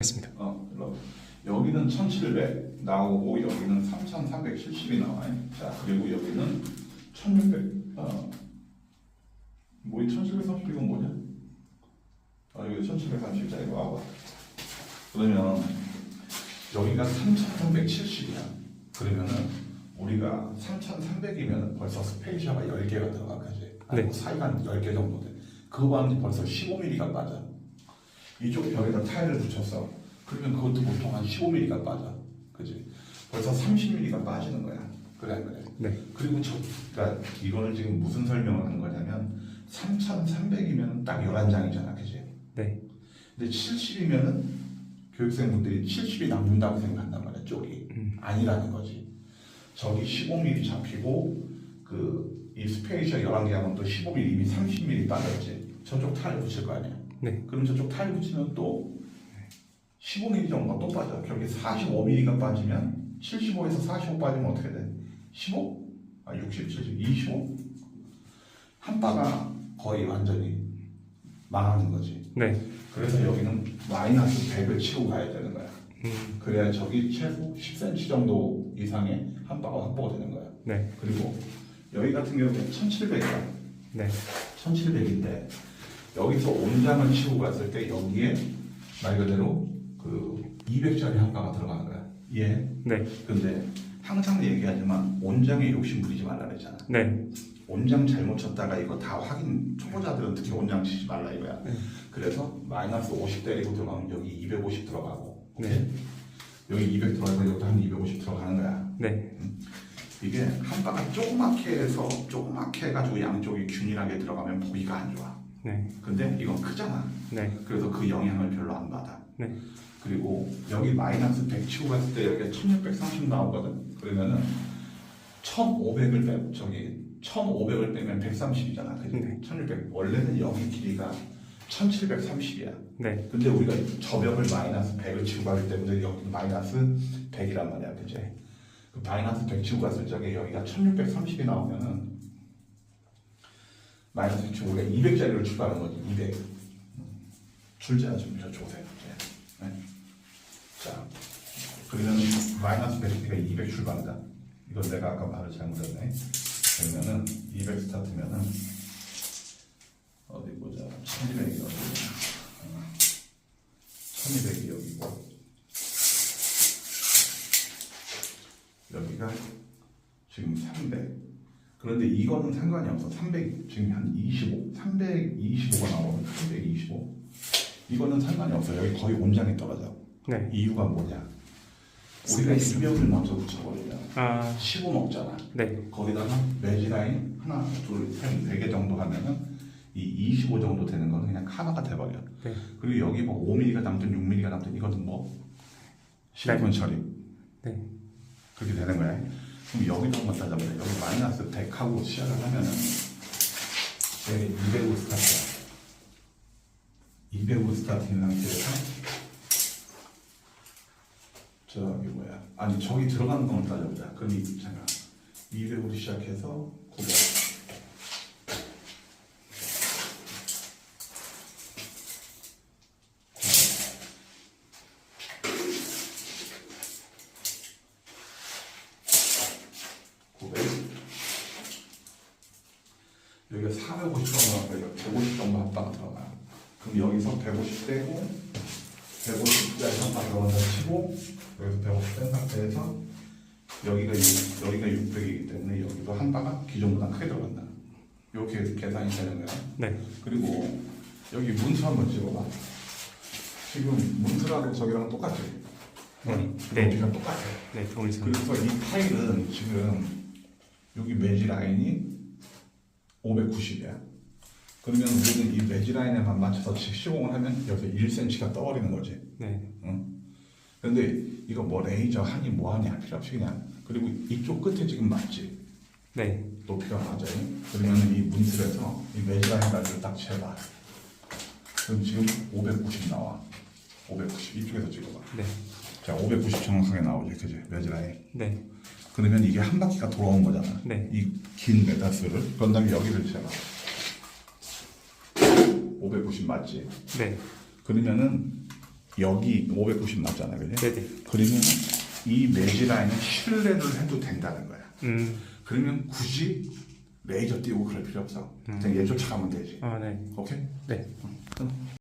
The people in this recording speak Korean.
했습니다. 어, 일로. 여기는 1700 나오고 여기는 3370이 나와요. 자, 그리고 여기는 1600 어. 뭐 1730 이건 뭐냐? 아, 여기 1730 자 이거 와봐. 그러면 여기가 3370이야. 그러면은 우리가 3300이면 벌써 스페이샤가 10개가 들어가 그지? 아니고 사이가 한 10개 정도 돼. 그거 하면 벌써 15mm가 빠져. 이쪽 벽에다 타일을 붙였어. 그러면 그것도 보통 한 15mm가 빠져. 그지? 벌써 30mm가 빠지는 거야. 그래, 그래. 네. 그리고 저, 그러니까 이거를 지금 무슨 설명을 하는 거냐면 3,300이면 딱 11장이잖아. 그지? 네. 근데 70이면은 교육생분들이 70이 남는다고 생각한단 말이야, 쪽이. 음. 아니라는 거지. 저기 15mm 잡히고 그 이 스페이시아 11개 하면 또 15mm 이미 30mm 빠졌지. 저쪽 타일 붙일 거 아니야. 네. 그럼 저쪽 타일 붙이면 또 15mm 정도가 또 빠져. 결국에 45mm가 빠지면 75에서 45 빠지면 어떻게 돼? 15? 아 60, 70, 25? 한 바가 거의 완전히 망하는 거지. 네. 그래서 여기는 마이너스 100을 치고 가야 되는 거야. 음. 그래야 저기 최소 10cm 정도 이상의 한 바가 확보가 되는 거야. 네. 그리고 여기 같은 경우는 1700이야. 네. 1700인데 여기서 온장을 치고 갔을 때 여기에 말 그대로 그 200짜리 한가가 들어가는 거야. 예. 네. 근데 항상 얘기하지만 온장에 욕심 부리지 말라 그랬잖아. 네. 온장 잘못 쳤다가 이거 다 확인 초보자들은 특히 온장 치지 말라 이거야. 네. 그래서 마이너스 50 때리고 들어가면 여기 250 들어가고 네. 여기 200 들어가고 여기도 한 250 들어가는 거야. 네. 이게 한바가 조그맣게 해서 조그맣게 해가지고 양쪽이 균일하게 들어가면 보기가 안 좋아. 네. 근데 이건 크잖아. 네. 그래서 그 영향을 별로 안 받아. 네. 그리고 여기 마이너스 100 치고 갔을 때 여기가 1630 나오거든. 그러면은 1500을 빼, 저기 1500을 빼면 130이잖아. 그지? 네. 1600. 원래는 여기 길이가 1730이야. 네. 근데 우리가 저 벽을 마이너스 100을 치고 가기 때문에 여기 마이너스 100이란 말이야. 그지? 그 마이너스 100 치고 갔을 적에 여기가 1630이 나오면은 마이너스 100 치고 우리가 200짜리를 추가하는 거지. 200. 출제하 좀 줘보세요. 네. 자, 그러면 마이너스 100가 200 출발한다. 이건 내가 아까 말을 잘못했네. 그러면은 200 스타트면은 어디 보자. 1200이 어디냐. 1200이 여기고 여기가 지금 300. 그런데 이거는 상관이 없어. 300 지금 한 25, 325가 나오거든. 325. 이거는 상관이 없어. 여기 거의 온장에 떨어져. 네. 이유가 뭐냐? 우리가 이벽을 먼저 붙여버리면 아. 15 먹잖아. 네. 거기다가 매지 라인 하나, 둘, 셋, 네개 정도 하면은 이 25 정도 되는 거는 그냥 카바가 돼버려. 네. 그리고 여기 뭐 5mm가 남든 6mm가 남든 이거는 뭐 실리콘 처리 네. 그렇게 되는 거야. 그럼 여기도 한번 따져보자. 여기 마이너스 100하고 시작을 하면은 여기 205 스타트야. 205 스타트인 상태에서 저기 뭐야? 아니 저기 들어가는 것만 따져보자. 그럼 이 잠깐 200으로 시작해서 900. 여기가 450 정도 나고 150 정도 합바가 들어가. 그럼 여기서 150 떼고 150짜리 한바 들어간다 치고 여기서 150뺀 상태에서 여기가 6, 여기가 600이기 때문에 여기도 한 바가 기존보다 크게 들어간다. 이렇게 계산이 되는 거야. 네. 그리고 여기 문서 한번 찍어봐. 지금 문서라고 저기랑 똑같지? 네. 네. 여기랑 똑같아. 네. 동일선. 그래서 이 타일은 지금 여기 매지 라인이 590이야. 그러면 우리는 이 매지 라인에만 맞춰서 시공을 하면 여기서 1cm가 떠버리는 거지. 네. 근데 이거 뭐 레이저 뭐 하니 할 필요 없이 그냥 그리고 이쪽 끝에 지금 맞지? 네. 높이가 맞아요. 그러면 이 문틀에서 이 매지 라인까지 딱 재봐. 그럼 지금 590 나와. 590 이쪽에서 찍어봐. 네. 자, 590 정확하게 나오지, 그지? 매지 라인. 네. 그러면 이게 한 바퀴가 돌아온 거잖아. 네. 이 긴 메타스를. 그런 다음에 여기를 재봐. 590 맞지? 네. 그러면은 여기 590 맞잖아, 그지? 네네. 그러면 이 매지 라인은 신뢰를 해도 된다는 거야. 음. 그러면 굳이 레이저 띄우고 그럴 필요 없어. 그냥 얘 쫓아가면 되지. 아, 네. 오케이? 네.